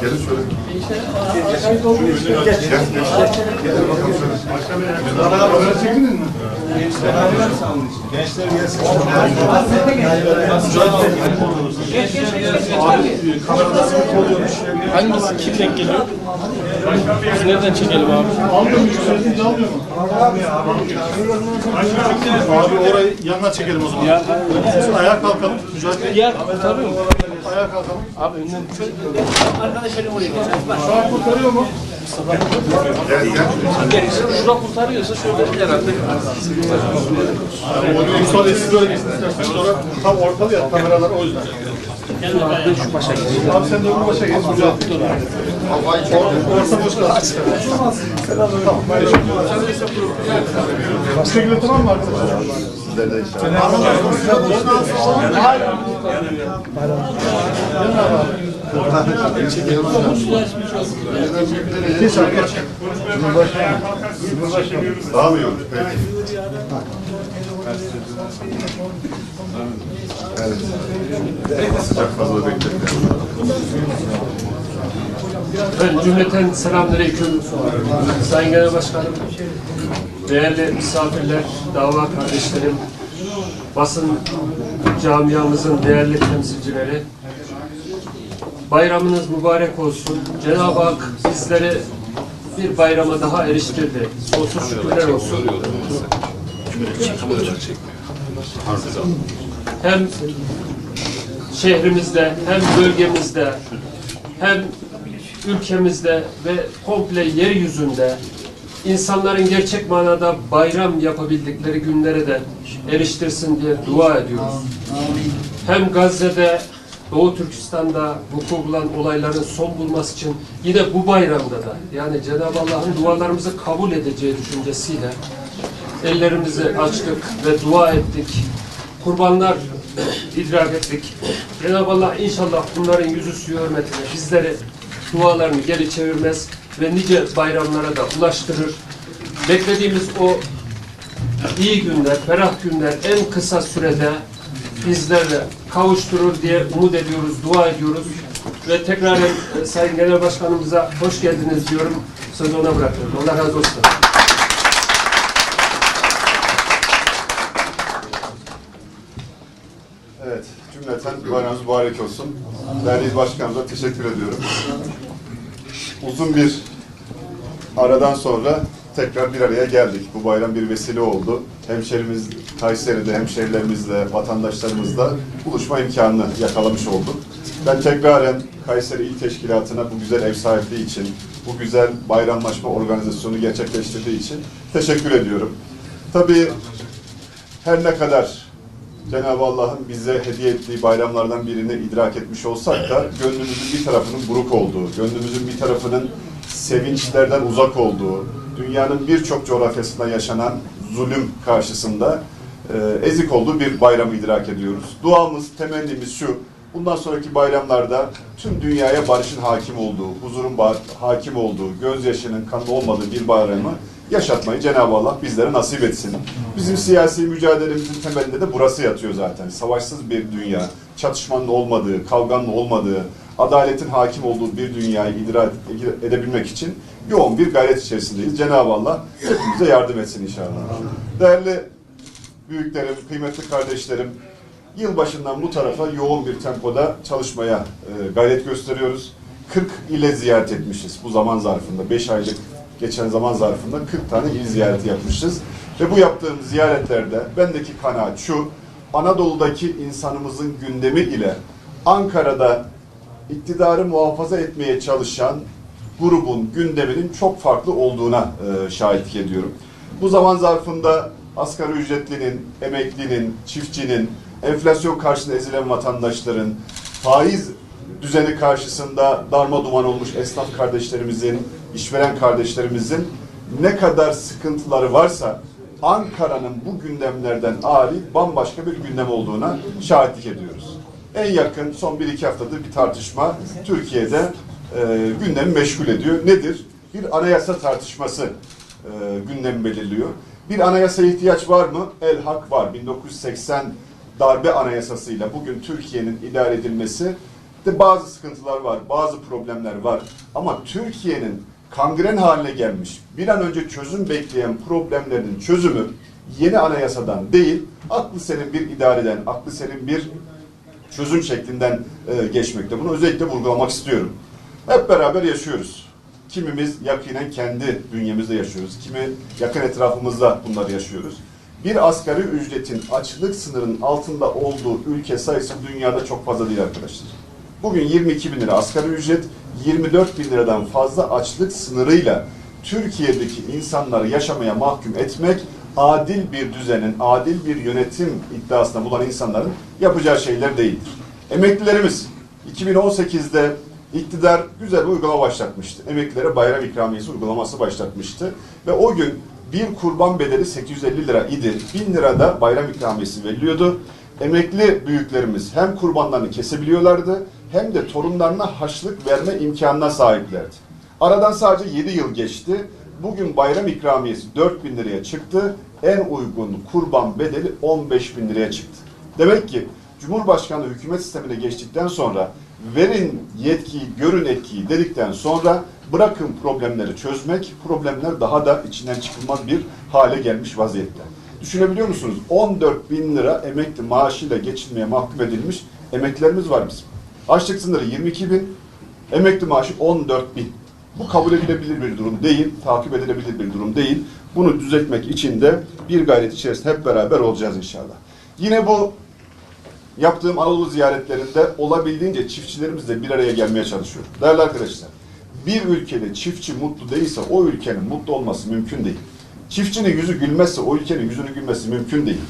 Gelin şöyle. Gel, geç. Gelin bakalım şöyle. Çekinin mi? Gençler gelsin. Kamerada sıkıntı oluyormuş. Hangisi kim denk geliyor? Biz nereden çekelim abi? Almıyor mu? Yükseltince almıyor mu? Abi orayı yanına çekelim o zaman. Ya, Siz ayağa kalkalım. Mücadele edin. ya kurtarıyor mu? Ayağa kalkalım. Abi önden Şu an kurtarıyor mu? Gel, şura kurtarıyorsa şöyle herhalde. Bey siz böyle isterseniz. Sonra tam ortalı ya kameralar o yüzden. Ben şu başa geçeyim. Abi sen de öbür başa geç. Mücadele. Orta boş kalsın. Tamam. Başka gibi tamam mı arkadaşlar? Sizler de inşallah. Geç abi geç. Daha mı iyi olur? Peki. Evet. Sıcak fazla bekletmeyelim. Ben cümleten selamünaleyküm. Sayın Genel Başkanım, değerli misafirler, dava kardeşlerim, basın camiamızın değerli temsilcileri, bayramınız mübarek olsun. Cenab-ı Hak bizleri bir bayrama daha eriştirdi. Sonsuz şükürler olsun. Hem şehrimizde, hem bölgemizde, hem ülkemizde ve komple yeryüzünde insanların gerçek manada bayram yapabildikleri günlere de eriştirsin diye dua ediyoruz. Hem Gazze'de, Doğu Türkistan'da vuku bulan olayların son bulması için yine bu bayramda da yani Cenab-ı Allah'ın dualarımızı kabul edeceği düşüncesiyle ellerimizi açtık ve dua ettik. Kurbanlar idrak ettik. Cenab-ı Allah inşallah bunların yüzüstü hürmetine bizleri dualarını geri çevirmez ve nice bayramlara da ulaştırır. Beklediğimiz o iyi günler, ferah günler en kısa sürede bizlerle kavuşturur diye umut ediyoruz, dua ediyoruz. Ve tekrar e, Sayın Genel Başkanımıza hoş geldiniz diyorum. Sözü ona bırakıyorum. Allah razı olsun. Evet, cümleten bayramınız mübarek olsun. İl Başkanımıza teşekkür ediyorum. Uzun bir aradan sonra tekrar bir araya geldik. Bu bayram bir vesile oldu. Hemşerimiz Kayseri'de, hemşerilerimizle, vatandaşlarımızla buluşma imkanını yakalamış olduk. Ben tekraren Kayseri İl Teşkilatı'na bu güzel ev sahipliği için, bu güzel bayramlaşma organizasyonu gerçekleştirdiği için teşekkür ediyorum. Tabii her ne kadar Cenab-ı Allah'ın bize hediye ettiği bayramlardan birini idrak etmiş olsak da gönlümüzün bir tarafının buruk olduğu, gönlümüzün bir tarafının sevinçlerden uzak olduğu, dünyanın birçok coğrafyasında yaşanan zulüm karşısında e, ezik olduğu bir bayramı idrak ediyoruz. Duamız, temennimiz şu, bundan sonraki bayramlarda tüm dünyaya barışın hakim olduğu, huzurun hakim olduğu, gözyaşının kanı olmadığı bir bayramı yaşatmayı Cenab-ı Allah bizlere nasip etsin. Bizim siyasi mücadelemizin temelinde de burası yatıyor zaten. Savaşsız bir dünya, çatışmanın olmadığı, kavganın olmadığı, adaletin hakim olduğu bir dünyayı idrak edebilmek için yoğun bir gayret içerisindeyiz. Cenab-ı Allah hepimize yardım etsin inşallah. Değerli büyüklerim, kıymetli kardeşlerim, yılbaşından bu tarafa yoğun bir tempoda çalışmaya e, gayret gösteriyoruz. 40 ile ziyaret etmişiz bu zaman zarfında. 5 aylık geçen zaman zarfında 40 tane il ziyareti yapmışız. Ve bu yaptığım ziyaretlerde bendeki kanaat şu, Anadolu'daki insanımızın gündemi ile Ankara'da iktidarı muhafaza etmeye çalışan grubun gündeminin çok farklı olduğuna e, şahitlik ediyorum. Bu zaman zarfında asgari ücretlinin, emeklinin, çiftçinin, enflasyon karşısında ezilen vatandaşların, faiz düzeni karşısında darma duman olmuş esnaf kardeşlerimizin, işveren kardeşlerimizin ne kadar sıkıntıları varsa Ankara'nın bu gündemlerden ari bambaşka bir gündem olduğuna şahitlik ediyoruz. En yakın son 1-2 haftadır bir tartışma Türkiye'de e, gündemi meşgul ediyor. Nedir? Bir anayasa tartışması e, gündemi belirliyor. Bir anayasa ihtiyaç var mı? El hak var. darbe anayasasıyla bugün Türkiye'nin idare edilmesi de bazı sıkıntılar var, bazı problemler var. Ama Türkiye'nin kangren haline gelmiş, bir an önce çözüm bekleyen problemlerin çözümü yeni anayasadan değil, aklı senin bir idareden, aklı senin bir çözüm şeklinden e, geçmekte. Bunu özellikle vurgulamak istiyorum. Hep beraber yaşıyoruz. Kimimiz yakinen kendi bünyemizde yaşıyoruz. Kimi yakın etrafımızda bunları yaşıyoruz. Bir asgari ücretin açlık sınırının altında olduğu ülke sayısı dünyada çok fazla değil arkadaşlar. Bugün 22 bin lira asgari ücret, 24 bin liradan fazla açlık sınırıyla Türkiye'deki insanları yaşamaya mahkum etmek adil bir düzenin, adil bir yönetim iddiasında bulan insanların yapacağı şeyler değildir. Emeklilerimiz 2018'de iktidar güzel bir uygulama başlatmıştı. Emeklilere bayram ikramiyesi uygulaması başlatmıştı. Ve o gün bir kurban bedeli 850 lira idi. 1000 lira da bayram ikramiyesi veriliyordu. Emekli büyüklerimiz hem kurbanlarını kesebiliyorlardı hem de torunlarına haçlık verme imkanına sahiplerdi. Aradan sadece 7 yıl geçti. Bugün bayram ikramiyesi 4 bin liraya çıktı. En uygun kurban bedeli 15 bin liraya çıktı. Demek ki Cumhurbaşkanlığı hükümet sistemine geçtikten sonra verin yetkiyi, görün etkiyi dedikten sonra bırakın problemleri çözmek, problemler daha da içinden çıkılmaz bir hale gelmiş vaziyette. Düşünebiliyor musunuz? 14 bin lira emekli maaşıyla geçinmeye mahkum edilmiş emeklilerimiz var bizim. Açlık sınırı 22 bin, emekli maaşı 14 bin. Bu kabul edilebilir bir durum değil, takip edilebilir bir durum değil. Bunu düzeltmek için de bir gayret içerisinde hep beraber olacağız inşallah. Yine bu yaptığım Anadolu ziyaretlerinde olabildiğince çiftçilerimizle bir araya gelmeye çalışıyorum. Değerli arkadaşlar, bir ülkede çiftçi mutlu değilse o ülkenin mutlu olması mümkün değil. Çiftçinin yüzü gülmezse o ülkenin yüzünü gülmesi mümkün değil.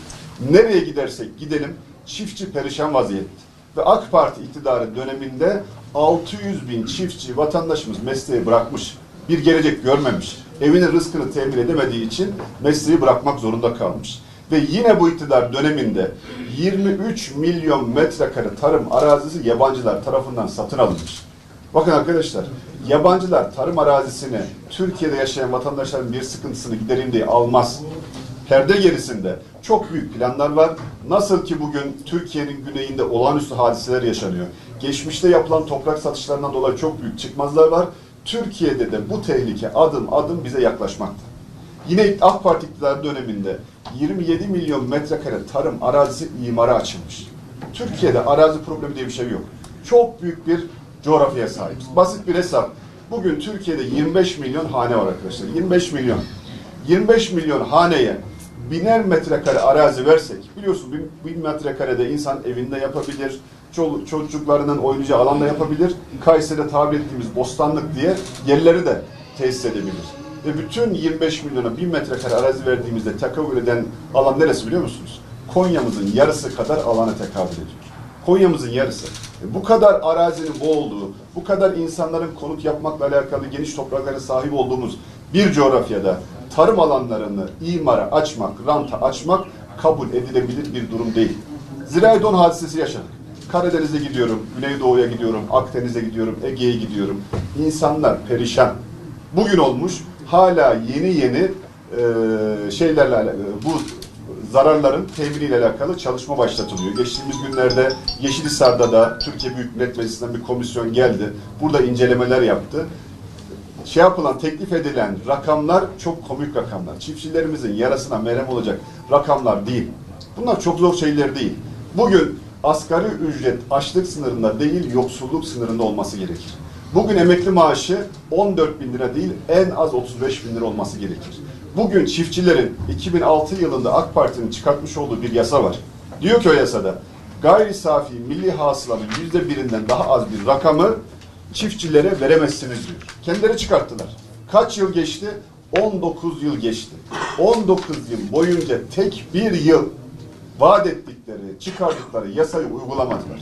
Nereye gidersek gidelim çiftçi perişan vaziyette. Ve AK Parti iktidarı döneminde 600 bin çiftçi vatandaşımız mesleği bırakmış. Bir gelecek görmemiş. Evinin rızkını temin edemediği için mesleği bırakmak zorunda kalmış. Ve yine bu iktidar döneminde 23 milyon metrekare tarım arazisi yabancılar tarafından satın alınmış. Bakın arkadaşlar, yabancılar tarım arazisini Türkiye'de yaşayan vatandaşların bir sıkıntısını gidereyim diye almaz. Perde gerisinde çok büyük planlar var. Nasıl ki bugün Türkiye'nin güneyinde olağanüstü hadiseler yaşanıyor. Geçmişte yapılan toprak satışlarından dolayı çok büyük çıkmazlar var. Türkiye'de de bu tehlike adım adım bize yaklaşmakta. Yine AK Parti iktidarı döneminde 27 milyon metrekare tarım arazisi imara açılmış. Türkiye'de arazi problemi diye bir şey yok. Çok büyük bir coğrafyaya sahibiz. Basit bir hesap. Bugün Türkiye'de 25 milyon hane var arkadaşlar. 25 milyon. 25 milyon haneye biner metrekare arazi versek, biliyorsunuz bin, bin metrekarede insan evinde yapabilir, çoluk, çocuklarının oynayacağı alanda yapabilir, Kayseri'de tabir ettiğimiz bostanlık diye yerleri de tesis edebilir. Ve bütün 25 milyona 1000 metrekare arazi verdiğimizde tekabül eden alan neresi biliyor musunuz? Konya'mızın yarısı kadar alana tekabül ediyor. Konya'mızın yarısı. E, Bu kadar arazinin bu olduğu, bu kadar insanların konut yapmakla alakalı geniş topraklara sahip olduğumuz bir coğrafyada tarım alanlarını imara açmak, ranta açmak kabul edilebilir bir durum değil. Zirai don hadisesi yaşadık. Karadeniz'e gidiyorum, Güneydoğu'ya gidiyorum, Akdeniz'e gidiyorum, Ege'ye gidiyorum. İnsanlar perişan. Bugün olmuş hala yeni yeni e, şeylerle alakalı, bu zararların teminiyle alakalı çalışma başlatılıyor. Geçtiğimiz günlerde Yeşilhisar'da da Türkiye Büyük Millet Meclisi'nden bir komisyon geldi. Burada incelemeler yaptı. Şey yapılan, teklif edilen rakamlar çok komik rakamlar. Çiftçilerimizin yarasına merhem olacak rakamlar değil. Bunlar çok zor şeyler değil. Bugün asgari ücret açlık sınırında değil, yoksulluk sınırında olması gerekir. Bugün emekli maaşı 14 bin lira değil, en az 35 bin lira olması gerekir. Bugün çiftçilerin 2006 yılında AK Parti'nin çıkartmış olduğu bir yasa var. Diyor ki o yasada, gayri safi milli hasılanın yüzde birinden daha az bir rakamı çiftçilere veremezsiniz diyor. Kendileri çıkarttılar. Kaç yıl geçti? 19 yıl geçti. 19 yıl boyunca tek bir yıl vaat ettikleri, çıkardıkları yasayı uygulamadılar.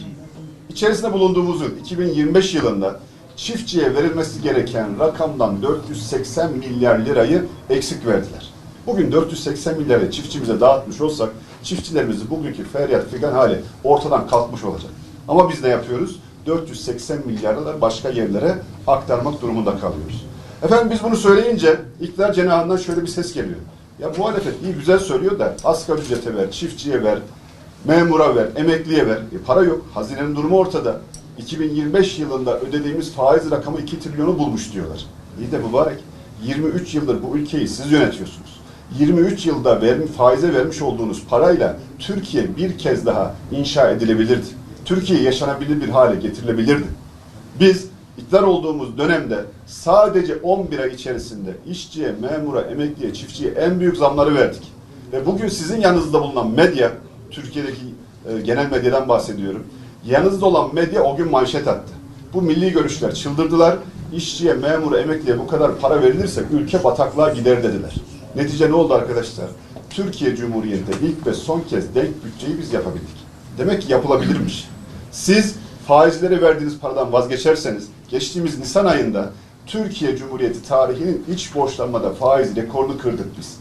İçerisinde bulunduğumuz yıl 2025 yılında çiftçiye verilmesi gereken rakamdan 480 milyar lirayı eksik verdiler. Bugün 480 milyarı çiftçimize dağıtmış olsak çiftçilerimizin bugünkü feryat figan hali ortadan kalkmış olacak. Ama biz ne yapıyoruz? 480 milyar lira başka yerlere aktarmak durumunda kalıyoruz. Efendim biz bunu söyleyince iktidar cenahından şöyle bir ses geliyor. Ya muhalefet iyi güzel söylüyor da asgari ücrete ver, çiftçiye ver, Memura ver, emekliye ver. E para yok. Hazinenin durumu ortada. 2025 yılında ödediğimiz faiz rakamı 2 trilyonu bulmuş diyorlar. İyi de mübarek. 23 yıldır bu ülkeyi siz yönetiyorsunuz. 23 yılda verim, faize vermiş olduğunuz parayla Türkiye bir kez daha inşa edilebilirdi. Türkiye yaşanabilir bir hale getirilebilirdi. Biz iktidar olduğumuz dönemde sadece 11 ay içerisinde işçiye, memura, emekliye, çiftçiye en büyük zamları verdik. Ve bugün sizin yanınızda bulunan medya, Türkiye'deki e, genel medyadan bahsediyorum. Yanınızda olan medya o gün manşet attı. Bu milli görüşler çıldırdılar. İşçiye, memura, emekliye bu kadar para verilirse ülke bataklığa gider dediler. Netice ne oldu arkadaşlar? Türkiye Cumhuriyeti'nde ilk ve son kez denk bütçeyi biz yapabildik. Demek ki yapılabilirmiş. Siz faizlere verdiğiniz paradan vazgeçerseniz, geçtiğimiz Nisan ayında Türkiye Cumhuriyeti tarihinin iç borçlanmada faiz rekorunu kırdık biz.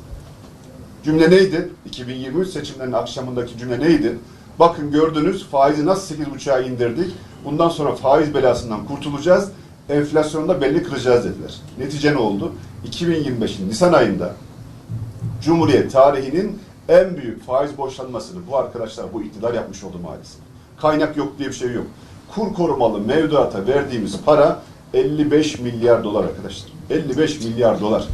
Cümle neydi? 2023 seçimlerinin akşamındaki cümle neydi? Bakın gördünüz faizi nasıl 8.5'a indirdik. Bundan sonra faiz belasından kurtulacağız. Enflasyonda belli kıracağız dediler. Netice ne oldu? 2025'in Nisan ayında Cumhuriyet tarihinin en büyük faiz borçlanmasını bu arkadaşlar bu iktidar yapmış oldu maalesef. Kaynak yok diye bir şey yok. Kur korumalı mevduata verdiğimiz para 55 milyar dolar arkadaşlar. 55 milyar dolar.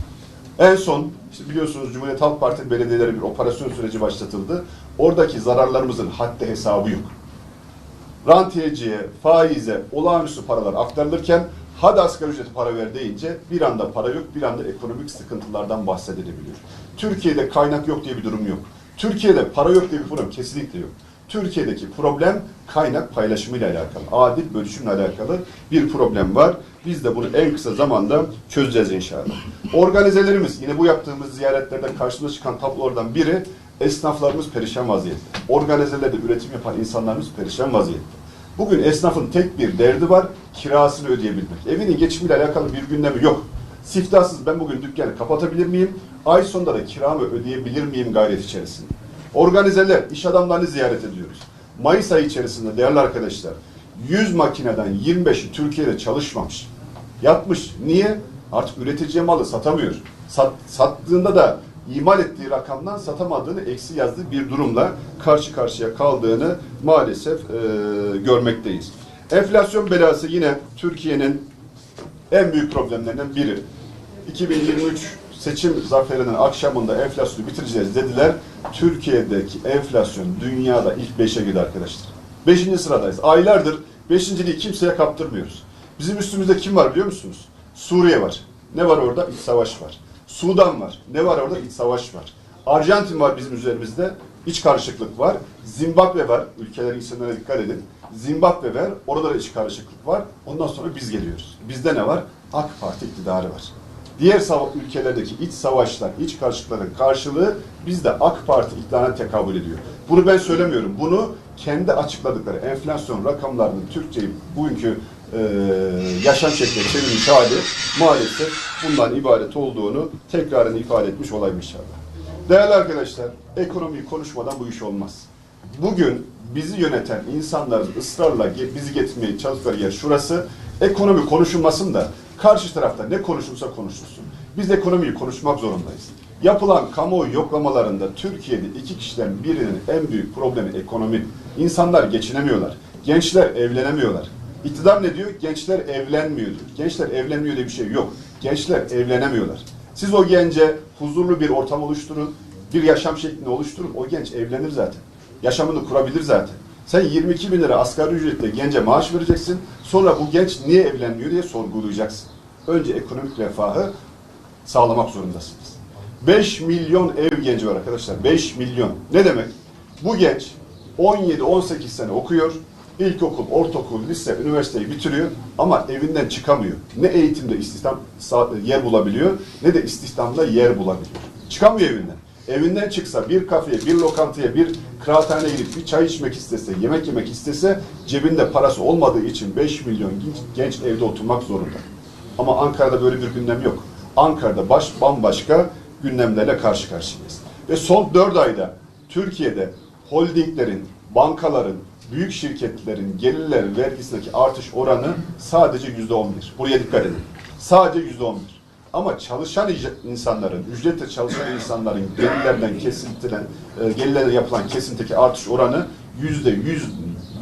En son işte biliyorsunuz Cumhuriyet Halk Partisi belediyeleri bir operasyon süreci başlatıldı. Oradaki zararlarımızın haddi hesabı yok. Rantiyeciye, faize, olağanüstü paralar aktarılırken hadi asgari ücreti para ver deyince bir anda para yok, bir anda ekonomik sıkıntılardan bahsedilebiliyor. Türkiye'de kaynak yok diye bir durum yok. Türkiye'de para yok diye bir problem kesinlikle yok. Türkiye'deki problem kaynak paylaşımıyla alakalı, adil bölüşümle alakalı bir problem var. Biz de bunu en kısa zamanda çözeceğiz inşallah. Organizelerimiz, yine bu yaptığımız ziyaretlerde karşımıza çıkan tablolardan biri esnaflarımız perişan vaziyette. Organizelerde üretim yapan insanlarımız perişan vaziyette. Bugün esnafın tek bir derdi var, kirasını ödeyebilmek. Evinin geçimiyle alakalı bir gündemi yok. Siftahsız ben bugün dükkanı kapatabilir miyim? Ay sonunda da kiramı ödeyebilir miyim gayret içerisinde? Organizeler, iş adamlarını ziyaret ediyoruz. Mayıs ayı içerisinde değerli arkadaşlar, 100 makineden 25'i Türkiye'de çalışmamış. Yatmış. Niye? Artık üreticiye malı satamıyor. Sat, sattığında da imal ettiği rakamdan satamadığını eksi yazdığı bir durumla karşı karşıya kaldığını maalesef e, görmekteyiz. Enflasyon belası yine Türkiye'nin en büyük problemlerinden biri. 2023 seçim zaferinin akşamında enflasyonu bitireceğiz dediler. Türkiye'deki enflasyon dünyada ilk beşe girdi arkadaşlar. Beşinci sıradayız. Aylardır beşinciliği kimseye kaptırmıyoruz. Bizim üstümüzde kim var biliyor musunuz? Suriye var. Ne var orada? İç savaş var. Sudan var. Ne var orada? İç savaş var. Arjantin var bizim üzerimizde. İç karışıklık var. Zimbabwe var. Ülkelerin isimlerine dikkat edin. Zimbabwe var. Orada da iç karışıklık var. Ondan sonra biz geliyoruz. Bizde ne var? AK Parti iktidarı var. Diğer ülkelerdeki iç savaşlar, iç karışıklıkların karşılığı bizde AK Parti iktidarına tekabül ediyor. Bunu ben söylemiyorum. Bunu kendi açıkladıkları enflasyon rakamlarının Türkçeyi bugünkü e, yaşam şekline çevirmiş hali maalesef bundan ibaret olduğunu tekrarını ifade etmiş olayım inşallah. Değerli arkadaşlar, ekonomiyi konuşmadan bu iş olmaz. Bugün bizi yöneten insanların ısrarla bizi getirmeye çalıştıkları yer şurası. Ekonomi konuşulmasın da karşı tarafta ne konuşulsa konuşulsun. Biz ekonomiyi konuşmak zorundayız. Yapılan kamuoyu yoklamalarında Türkiye'de iki kişiden birinin en büyük problemi ekonomi. İnsanlar geçinemiyorlar. Gençler evlenemiyorlar. İktidar ne diyor? Gençler evlenmiyor. Gençler evlenmiyor diye bir şey yok. Gençler evlenemiyorlar. Siz o gence huzurlu bir ortam oluşturun, bir yaşam şeklini oluşturun. O genç evlenir zaten. Yaşamını kurabilir zaten. Sen 22 bin lira asgari ücretle gence maaş vereceksin. Sonra bu genç niye evlenmiyor diye sorgulayacaksın. Önce ekonomik refahı sağlamak zorundasınız. 5 milyon ev genci var arkadaşlar. 5 milyon. Ne demek? Bu genç 17-18 sene okuyor. İlkokul, ortaokul, lise, üniversiteyi bitiriyor ama evinden çıkamıyor. Ne eğitimde istihdam yer bulabiliyor ne de istihdamda yer bulabiliyor. Çıkamıyor evinden. Evinden çıksa bir kafeye, bir lokantaya, bir kıraathaneye gidip bir çay içmek istese, yemek yemek istese cebinde parası olmadığı için 5 milyon genç, evde oturmak zorunda. Ama Ankara'da böyle bir gündem yok. Ankara'da baş bambaşka gündemlerle karşı karşıyayız. Ve son 4 ayda Türkiye'de holdinglerin, bankaların, büyük şirketlerin gelirler vergisindeki artış oranı sadece yüzde on bir. Buraya dikkat edin. Sadece yüzde on bir. Ama çalışan insanların, ücretle çalışan insanların gelirlerden kesintilen, e, gelirlerden yapılan kesintideki artış oranı yüzde yüz,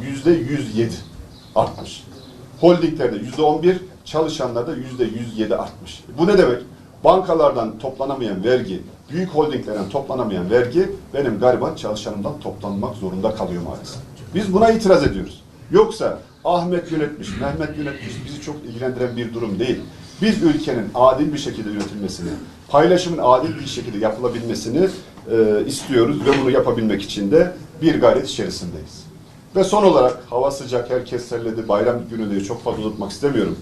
yüzde yüz yedi artmış. Holdinglerde yüzde on bir, çalışanlarda yüzde yüz yedi artmış. Bu ne demek? Bankalardan toplanamayan vergi, büyük holdinglerden toplanamayan vergi benim gariban çalışanımdan toplanmak zorunda kalıyor maalesef. Biz buna itiraz ediyoruz. Yoksa Ahmet yönetmiş, Mehmet yönetmiş bizi çok ilgilendiren bir durum değil. Biz ülkenin adil bir şekilde yönetilmesini, paylaşımın adil bir şekilde yapılabilmesini e, istiyoruz ve bunu yapabilmek için de bir gayret içerisindeyiz. Ve son olarak hava sıcak, herkes selledi, bayram günündeyi çok fazla unutmak istemiyorum.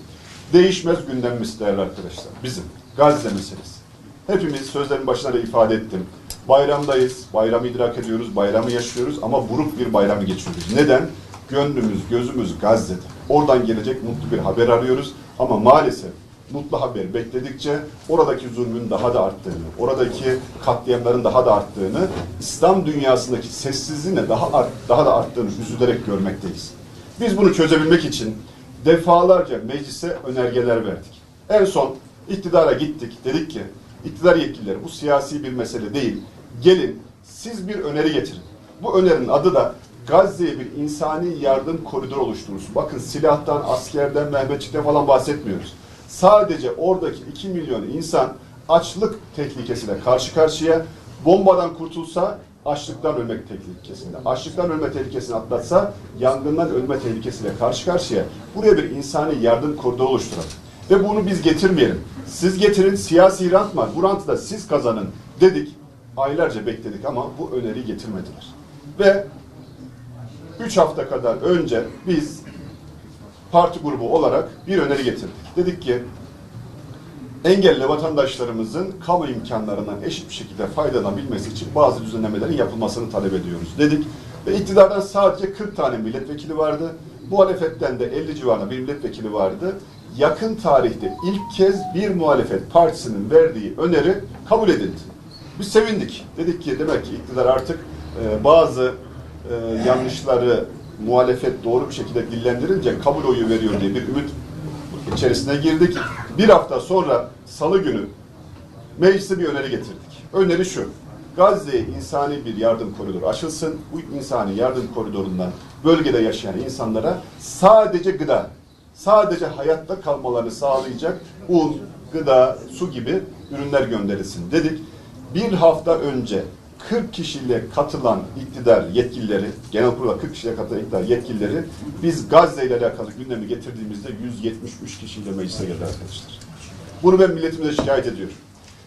Değişmez gündemimiz değerli arkadaşlar. Bizim Gazze meselesi. Hepimiz sözlerin başına da ifade ettim. Bayramdayız, bayramı idrak ediyoruz, bayramı yaşıyoruz ama buruk bir bayramı geçiyoruz. Neden? Gönlümüz, gözümüz Gazze'de. Oradan gelecek mutlu bir haber arıyoruz ama maalesef mutlu haber bekledikçe oradaki zulmün daha da arttığını, oradaki katliamların daha da arttığını, İslam dünyasındaki sessizliğin de daha art, daha da arttığını üzülerek görmekteyiz. Biz bunu çözebilmek için defalarca meclise önergeler verdik. En son iktidara gittik, dedik ki iktidar yetkilileri bu siyasi bir mesele değil. Gelin siz bir öneri getirin. Bu önerinin adı da Gazze'ye bir insani yardım koridoru oluşturursun. Bakın silahtan, askerden, Mehmetçik'ten falan bahsetmiyoruz. Sadece oradaki 2 milyon insan açlık tehlikesiyle karşı karşıya bombadan kurtulsa açlıktan ölmek tehlikesinde. Açlıktan ölme tehlikesini atlatsa yangından ölme tehlikesiyle karşı karşıya buraya bir insani yardım koridoru oluşturalım. Ve bunu biz getirmeyelim. Siz getirin, siyasi rant var. Bu rantı da siz kazanın dedik. Aylarca bekledik ama bu öneriyi getirmediler. Ve 3 hafta kadar önce biz parti grubu olarak bir öneri getirdik. Dedik ki engelli vatandaşlarımızın kamu imkanlarından eşit bir şekilde faydalanabilmesi için bazı düzenlemelerin yapılmasını talep ediyoruz dedik. Ve iktidardan sadece 40 tane milletvekili vardı. Muhalefetten de 50 civarında bir milletvekili vardı. Yakın tarihte ilk kez bir muhalefet partisinin verdiği öneri kabul edildi. Biz sevindik. Dedik ki demek ki iktidar artık e, bazı e, yanlışları muhalefet doğru bir şekilde dillendirince kabul oyu veriyor diye bir ümit içerisine girdik. Bir hafta sonra salı günü meclise bir öneri getirdik. Öneri şu. Gazze'ye insani bir yardım koridoru açılsın. Bu insani yardım koridorundan bölgede yaşayan insanlara sadece gıda, sadece hayatta kalmalarını sağlayacak un, gıda, su gibi ürünler gönderilsin dedik. Bir hafta önce 40 kişiyle katılan iktidar yetkilileri, genel kurula 40 kişiyle katılan iktidar yetkilileri biz Gazze ile alakalı gündemi getirdiğimizde 173 kişiyle meclise geldi arkadaşlar. Bunu ben milletimize şikayet ediyorum.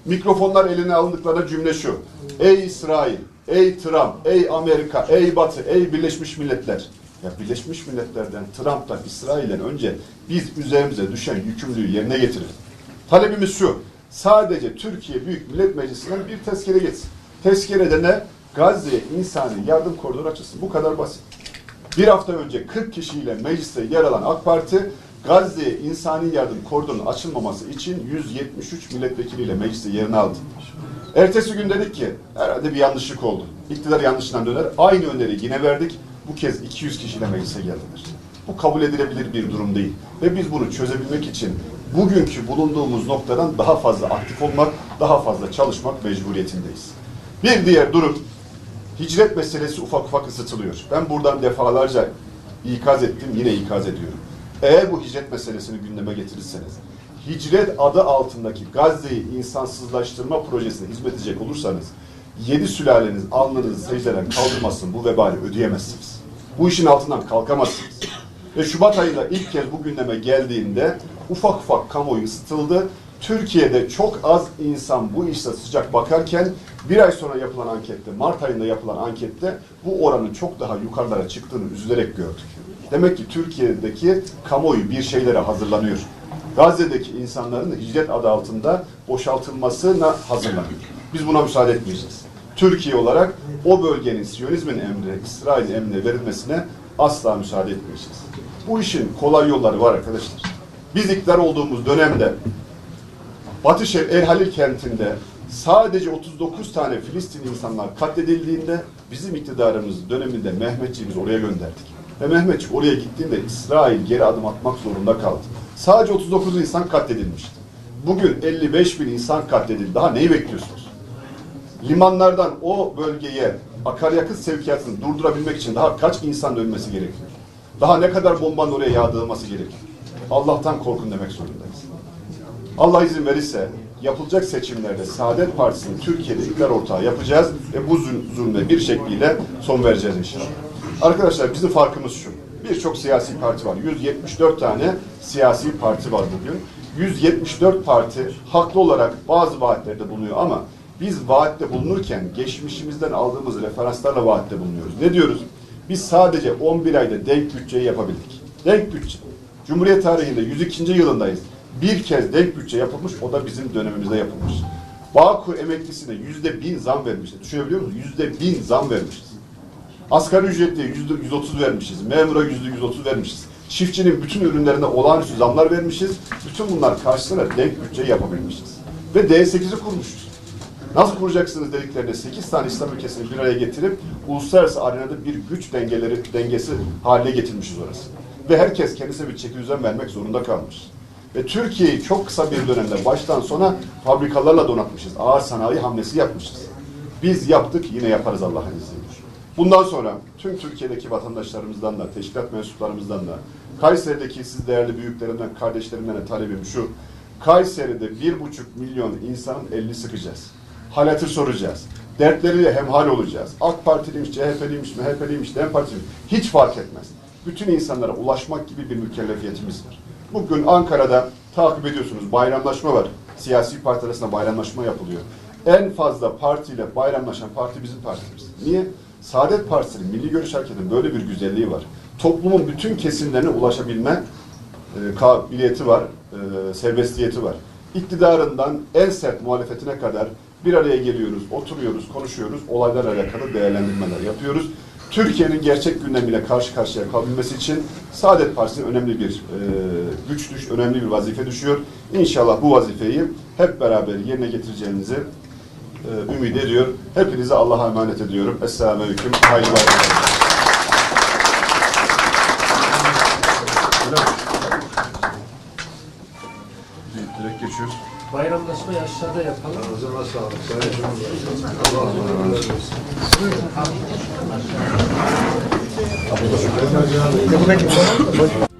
Mikrofonlar eline alındıklarında cümle şu. Ey İsrail, ey Trump, ey Amerika, ey Batı, ey Birleşmiş Milletler. Ya Birleşmiş Milletler'den, Trump'tan, İsrail'den önce biz üzerimize düşen yükümlülüğü yerine getirelim. Talebimiz şu. Sadece Türkiye Büyük Millet Meclisi'nden bir tezkere geçsin. Tezkerede ne? Gazze'ye insani yardım koridoru açılsın. Bu kadar basit. Bir hafta önce 40 kişiyle mecliste yer alan AK Parti Gazze'ye insani yardım koridorunun açılmaması için 173 milletvekiliyle mecliste yerini aldı. Ertesi gün dedik ki herhalde bir yanlışlık oldu. İktidar yanlışından döner. Aynı öneriyi yine verdik. Bu kez 200 kişiyle meclise geldiler. Bu kabul edilebilir bir durum değil. Ve biz bunu çözebilmek için bugünkü bulunduğumuz noktadan daha fazla aktif olmak, daha fazla çalışmak mecburiyetindeyiz. Bir diğer durum, hicret meselesi ufak ufak ısıtılıyor. Ben buradan defalarca ikaz ettim, yine ikaz ediyorum. Eğer bu hicret meselesini gündeme getirirseniz, hicret adı altındaki Gazze'yi insansızlaştırma projesine hizmet edecek olursanız, yedi sülaleniz alnınızı secdeden kaldırmasın bu vebali ödeyemezsiniz. Bu işin altından kalkamazsınız. Ve Şubat ayında ilk kez bu gündeme geldiğinde ufak ufak kamuoyu ısıtıldı. Türkiye'de çok az insan bu işte sıcak bakarken bir ay sonra yapılan ankette, Mart ayında yapılan ankette bu oranın çok daha yukarılara çıktığını üzülerek gördük. Demek ki Türkiye'deki kamuoyu bir şeylere hazırlanıyor. Gazze'deki insanların hicret adı altında boşaltılmasına hazırlanıyor. Biz buna müsaade etmeyeceğiz. Türkiye olarak o bölgenin Siyonizmin emri, İsrail emrine verilmesine asla müsaade etmeyeceğiz. Bu işin kolay yolları var arkadaşlar. Biz iktidar olduğumuz dönemde Batı Şehir El Halil kentinde sadece 39 tane Filistinli insanlar katledildiğinde bizim iktidarımız döneminde Mehmetçiği biz oraya gönderdik. Ve Mehmetçik oraya gittiğinde İsrail geri adım atmak zorunda kaldı. Sadece 39 insan katledilmişti. Bugün 55 bin insan katledildi. Daha neyi bekliyorsunuz? Limanlardan o bölgeye akaryakıt sevkiyatını durdurabilmek için daha kaç insan ölmesi gerekiyor? Daha ne kadar bombanın oraya yağdırılması gerekiyor? Allah'tan korkun demek zorundayız. Allah izin verirse yapılacak seçimlerde Saadet Partisi'nin Türkiye'de iktidar ortağı yapacağız ve bu zul- zulme bir şekliyle son vereceğiz inşallah. Arkadaşlar bizim farkımız şu. Birçok siyasi parti var. 174 tane siyasi parti var bugün. 174 parti haklı olarak bazı vaatlerde bulunuyor ama biz vaatte bulunurken geçmişimizden aldığımız referanslarla vaatte bulunuyoruz. Ne diyoruz? Biz sadece 11 ayda denk bütçeyi yapabildik. Denk bütçe. Cumhuriyet tarihinde 102. yılındayız. Bir kez denk bütçe yapılmış, o da bizim dönemimizde yapılmış. Bağkur emeklisine yüzde bin zam vermişiz. Düşünebiliyor musunuz? Yüzde bin zam vermişiz. Asgari ücretliye yüzde 130 vermişiz. Memura yüzde 130 vermişiz. Çiftçinin bütün ürünlerine olağanüstü zamlar vermişiz. Bütün bunlar karşısına denk bütçeyi yapabilmişiz. Ve D8'i kurmuşuz. Nasıl kuracaksınız dediklerinde 8 tane İslam ülkesini bir araya getirip uluslararası arenada bir güç dengeleri dengesi haline getirmişiz orası. Ve herkes kendisine bir çeki düzen vermek zorunda kalmış. Ve Türkiye'yi çok kısa bir dönemde baştan sona fabrikalarla donatmışız. Ağır sanayi hamlesi yapmışız. Biz yaptık yine yaparız Allah'ın izniyle. Bundan sonra tüm Türkiye'deki vatandaşlarımızdan da, teşkilat mensuplarımızdan da, Kayseri'deki siz değerli büyüklerimden, kardeşlerimden de talebim şu. Kayseri'de bir buçuk milyon insanın elini sıkacağız. Hal hatır soracağız. Dertleriyle hemhal olacağız. AK Partiliymiş, CHP'liymiş, MHP'liymiş, DEM Partiliymiş. Hiç fark etmez. Bütün insanlara ulaşmak gibi bir mükellefiyetimiz var. Bugün Ankara'da takip ediyorsunuz bayramlaşma var. Siyasi parti arasında bayramlaşma yapılıyor. En fazla partiyle bayramlaşan parti bizim partimiz. Niye? Saadet Partisi'nin Milli Görüş Hareketi'nin böyle bir güzelliği var. Toplumun bütün kesimlerine ulaşabilme e, kabiliyeti var, e, serbestiyeti var. İktidarından en sert muhalefetine kadar bir araya geliyoruz, oturuyoruz, konuşuyoruz, olaylarla alakalı değerlendirmeler yapıyoruz. Türkiye'nin gerçek gündemiyle karşı karşıya kalabilmesi için Saadet Partisi'ne önemli bir e, güç düş, önemli bir vazife düşüyor. İnşallah bu vazifeyi hep beraber yerine getireceğinizi e, ümit ediyor. Hepinize Allah'a emanet ediyorum. Esselamu Aleyküm. Hayırlı Bayramlaşmayı aşağıda yapalım. Ağzına sağlık. Sayın Cumhurbaşkanım. Allah razı olsun.